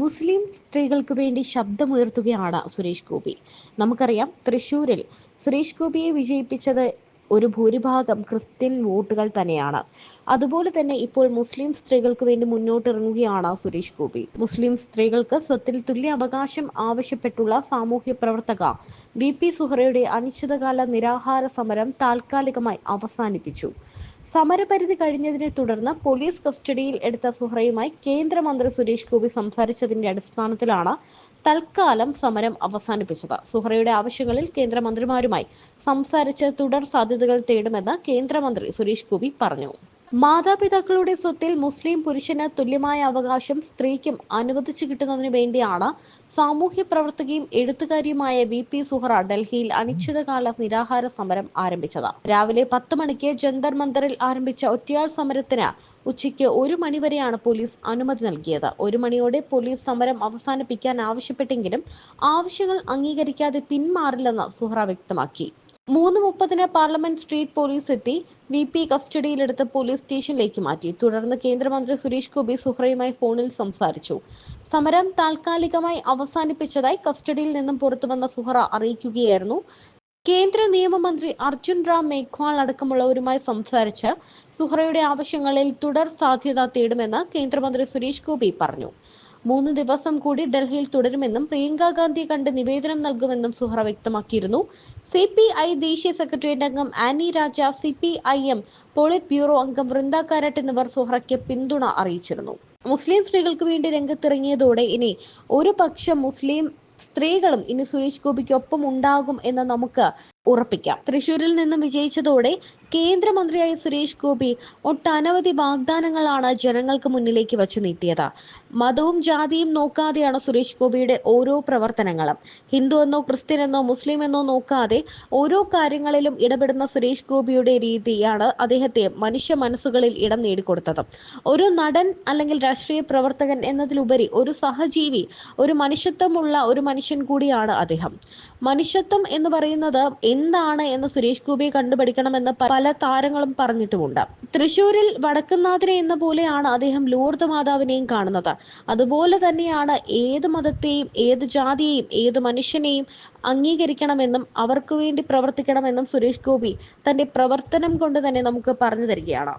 മുസ്ലിം സ്ത്രീകൾക്ക് വേണ്ടി ശബ്ദമുയർത്തുകയാണ് സുരേഷ് ഗോപി. നമുക്കറിയാം തൃശൂരിൽ സുരേഷ് ഗോപിയെ വിജയിപ്പിച്ചത് ഒരു ഭൂരിഭാഗം ക്രിസ്ത്യൻ വോട്ടുകൾ തന്നെയാണ്. അതുപോലെ തന്നെ ഇപ്പോൾ മുസ്ലിം സ്ത്രീകൾക്ക് വേണ്ടി മുന്നോട്ടിറങ്ങുകയാണ് സുരേഷ് ഗോപി. മുസ്ലിം സ്ത്രീകൾക്ക് സ്വത്തിൽ തുല്യ അവകാശം ആവശ്യപ്പെട്ടുള്ള സാമൂഹ്യ പ്രവർത്തക വി പി സുഹറയുടെ അനിശ്ചിതകാല നിരാഹാര സമരം താൽക്കാലികമായി അവസാനിപ്പിച്ചു. സമരപരിധി കഴിഞ്ഞതിനെ തുടർന്ന് പോലീസ് കസ്റ്റഡിയിൽ എടുത്ത സുഹറയുമായി കേന്ദ്രമന്ത്രി സുരേഷ് ഗോപി സംസാരിച്ചതിന്റെ അടിസ്ഥാനത്തിലാണ് തൽക്കാലം സമരം അവസാനിപ്പിച്ചത്. സുഹറയുടെ ആവശ്യങ്ങളിൽ കേന്ദ്രമന്ത്രിമാരുമായി സംസാരിച്ച് തുടർ സാധ്യതകൾ തേടുമെന്ന് കേന്ദ്രമന്ത്രി സുരേഷ് ഗോപി പറഞ്ഞു. മാതാപിതാക്കളുടെ സ്വത്തിൽ മുസ്ലിം പുരുഷന് തുല്യമായ അവകാശം സ്ത്രീക്കും അനുവദിച്ചു കിട്ടുന്നതിനു വേണ്ടിയാണ് സാമൂഹ്യ പ്രവർത്തകയും എഴുത്തുകാരിയുമായ വി പി സുഹറ ഡൽഹിയിൽ അനിശ്ചിതകാല നിരാഹാര സമരം ആരംഭിച്ചത്. രാവിലെ പത്ത് മണിക്ക് ജന്തർ മന്ദറിൽ ആരംഭിച്ച ഒറ്റയാൾ സമരത്തിന് ഉച്ചയ്ക്ക് ഒരു മണിവരെയാണ് പോലീസ് അനുമതി നൽകിയത്. ഒരു മണിയോടെ പോലീസ് സമരം അവസാനിപ്പിക്കാൻ ആവശ്യപ്പെട്ടെങ്കിലും ആവശ്യങ്ങൾ അംഗീകരിക്കാതെ പിന്മാറില്ലെന്ന് സുഹറ വ്യക്തമാക്കി. മൂന്ന് മുപ്പതിന് പാർലമെന്റ് സ്ട്രീറ്റ് പോലീസ് എത്തി. വി പി കസ്റ്റഡിയിലെടുത്ത് പോലീസ് സ്റ്റേഷനിലേക്ക് മാറ്റി. തുടർന്ന് കേന്ദ്രമന്ത്രി സുരേഷ് ഗോപി സുഹ്രയുമായി ഫോണിൽ സംസാരിച്ചു. സമരം താൽക്കാലികമായി അവസാനിപ്പിച്ചതായി കസ്റ്റഡിയിൽ നിന്നും പുറത്തുവന്ന സുഹറ അറിയിക്കുകയായിരുന്നു. കേന്ദ്ര നിയമമന്ത്രി അർജുൻ റാം മേഘ്വാൾ അടക്കമുള്ളവരുമായി സംസാരിച്ച് സുഹ്രയുടെ ആവശ്യങ്ങളിൽ തുടർ സാധ്യത തേടുമെന്ന് കേന്ദ്രമന്ത്രി സുരേഷ് ഗോപി പറഞ്ഞു. മൂന്ന് ദിവസം കൂടി ഡൽഹിയിൽ തുടരുമെന്നും പ്രിയങ്ക ഗാന്ധി കണ്ട് നിവേദനം നൽകുമെന്നും സുഹറ വ്യക്തമാക്കിയിരുന്നു. സി പി ഐ ദേശീയ സെക്രട്ടേറിയറ്റ് അംഗം Annie Raja C P I M polit bureau അംഗം വൃന്ദ കാരാട്ട് എന്നിവർ സുഹറയ്ക്ക് പിന്തുണ അറിയിച്ചിരുന്നു. മുസ്ലിം സ്ത്രീകൾക്ക് വേണ്ടി രംഗത്തിറങ്ങിയതോടെ ഇനി ഒരു പക്ഷം മുസ്ലിം സ്ത്രീകളും ഇനി സുരേഷ് ഗോപിക്കൊപ്പം ഉണ്ടാകും എന്ന് നമുക്ക് ഉറപ്പിക്കാം. തൃശൂരിൽ നിന്നും വിജയിച്ചതോടെ കേന്ദ്രമന്ത്രിയായ സുരേഷ് ഗോപി ഒട്ടനവധി വാഗ്ദാനങ്ങളാണ് ജനങ്ങൾക്ക് മുന്നിലേക്ക് വച്ചു നീട്ടിയത്. മതവും ജാതിയും നോക്കാതെയാണ് സുരേഷ് ഗോപിയുടെ ഓരോ പ്രവർത്തനങ്ങളും. ഹിന്ദു എന്നോ ക്രിസ്ത്യൻ എന്നോ മുസ്ലിം എന്നോ നോക്കാതെ ഓരോ കാര്യങ്ങളിലും ഇടപെടുന്ന സുരേഷ് ഗോപിയുടെ രീതിയാണ് അദ്ദേഹത്തെ മനുഷ്യ മനസ്സുകളിൽ ഇടം നേടിക്കൊടുത്തത്. ഒരു നടൻ അല്ലെങ്കിൽ രാഷ്ട്രീയ പ്രവർത്തകൻ എന്നതിലുപരി ഒരു സഹജീവി ഒരു മനുഷ്യത്വമുള്ള ഒരു മനുഷ്യൻ കൂടിയാണ് അദ്ദേഹം. മനുഷ്യത്വം എന്ന് പറയുന്നത് എന്താണ് എന്ന് സുരേഷ് ഗോപിയെ കണ്ടുപഠിക്കണമെന്ന് പല താരങ്ങളും പറഞ്ഞിട്ടുമുണ്ട്. തൃശൂരിൽ വടക്കുന്നാഥനെ എന്ന പോലെയാണ് അദ്ദേഹം ലൂർദ് മാതാവിനെയും കാണുന്നത്. അതുപോലെ തന്നെയാണ് ഏത് മതത്തെയും ഏത് ജാതിയെയും ഏത് മനുഷ്യനെയും അംഗീകരിക്കണമെന്നും അവർക്ക് വേണ്ടി പ്രവർത്തിക്കണമെന്നും സുരേഷ് ഗോപി തന്റെ പ്രവർത്തനം കൊണ്ട് തന്നെ നമുക്ക് പറഞ്ഞു തരികയാണ്.